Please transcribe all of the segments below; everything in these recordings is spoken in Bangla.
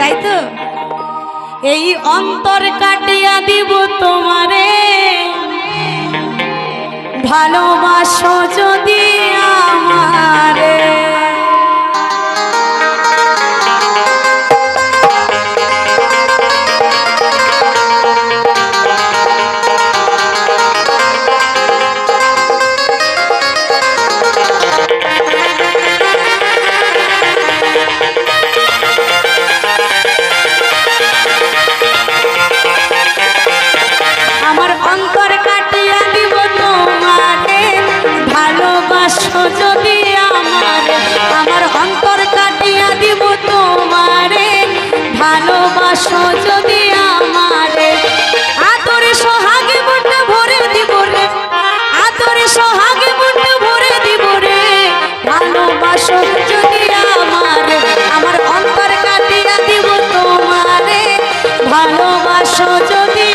তাই তো? এই অন্তর কাটিয়া দিব তোমারে। ভালোবাসো যদি আমারে। আমার অন্তর কাটিয়া দিব তোমারে। ভালোবাসো যদি আমারে, আমার অন্তর কাটিয়া দিব তোমারে। ভালোবাসো যদি আমারে। আদরে সোহাগে মুন্ড ভরে দিব রে। আদরে সোহাগে মুন্ড ভরে দিব রে। ভালোবাসো যদি আমারে, আমার অন্তর কাটিয়া দিব তোমারে। ভালোবাসো যদি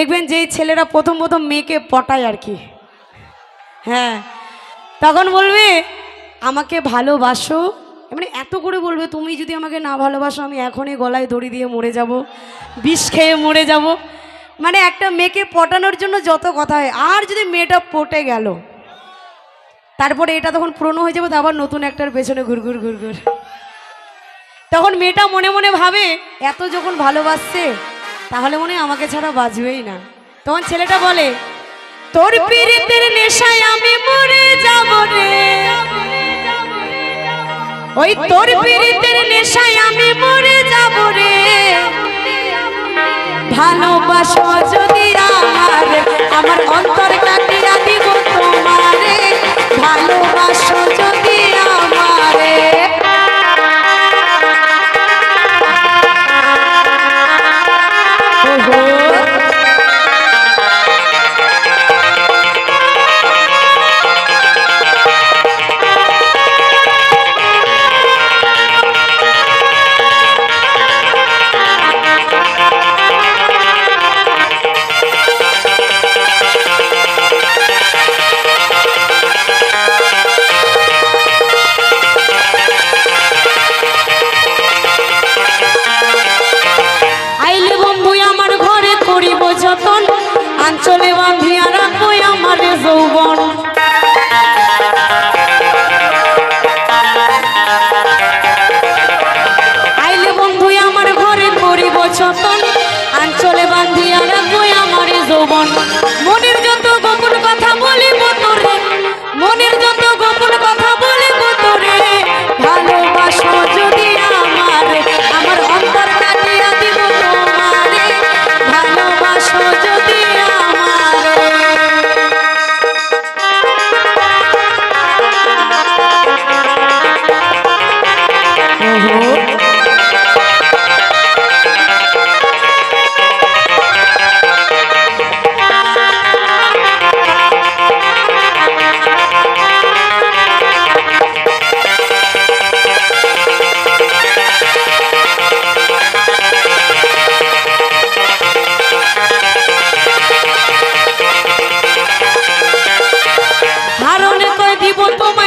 দেখবেন যে ছেলেরা প্রথম প্রথম মেয়েকে পটায় আর কি। হ্যাঁ তখন বলবে, আমাকে ভালোবাসো। মানে এত করে বলবে, তুমি যদি আমাকে না ভালোবাসো, আমি এখনই গলায় দড়ি দিয়ে মরে যাব, বিষ খেয়ে মরে যাব। মানে একটা মেয়েকে পটানোর জন্য যত কথা হয়। আর যদি মেয়েটা পটে গেল, তারপরে এটা তখন পুরনো হয়ে যাবে, তো আবার নতুন একটার পেছনে ঘুরঘুর ঘুরঘুর তখন মেয়েটা মনে মনে ভাবে, এত যখন ভালোবাসছে তাহলে মনে হয় আমাকে ছাড়া বাজবেই না। তোমার ছেলেটা বলে, তোর পীড়িতের নেশায় আমি মরে যাব রে। ওই তোর পীড়িতের নেশায় আমি মরে যাব রে। ভালোবাসো যদি আমার আমার অন্তর যৌবন আইলে বন্ধু, আমার ঘরে করিব যতন আঞ্চলে বান্ধিয়া বই আমার যৌবন। মনের যত গোপন কথা বলিব তোরে, মনের যত গোপন কথা দিব তোমার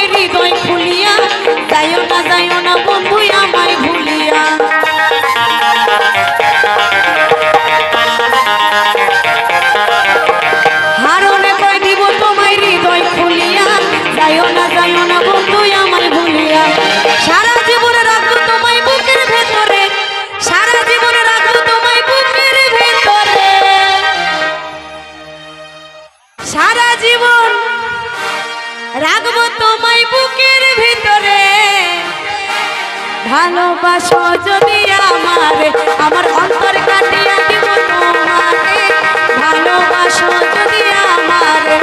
ভালোবাসো যদি আমার আমার অন্তর কাটিয়া দিব তোমারে ভালোবাসো যদি আমারে